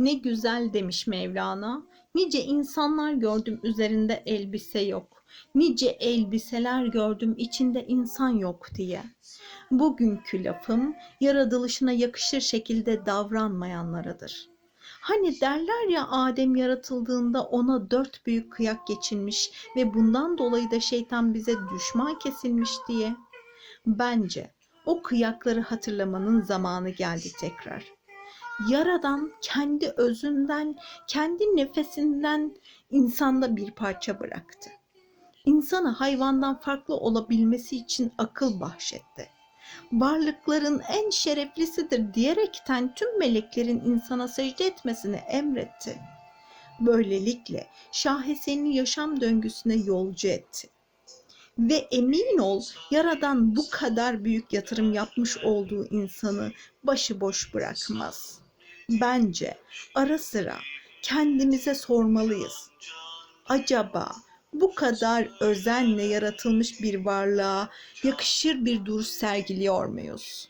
Ne güzel demiş Mevlana. Nice insanlar gördüm üzerinde elbise yok. Nice elbiseler gördüm içinde insan yok diye. Bugünkü lafım yaratılışına yakışır şekilde davranmayanlaradır. Hani derler ya Adem yaratıldığında ona dört büyük kıyak geçilmiş ve bundan dolayı da şeytan bize düşman kesilmiş diye. Bence o kıyakları hatırlamanın zamanı geldi tekrar. Yaradan kendi özünden, kendi nefesinden insanda bir parça bıraktı. İnsana hayvandan farklı olabilmesi için akıl bahşetti. Varlıkların en şereflisidir diyerekten tüm meleklerin insana secde etmesini emretti. Böylelikle şaheseni yaşam döngüsüne yolcu etti. Ve emin ol yaradan bu kadar büyük yatırım yapmış olduğu insanı başıboş bırakmaz. Bence ara sıra kendimize sormalıyız. Acaba bu kadar özenle yaratılmış bir varlığa yakışır bir duruş sergiliyor muyuz?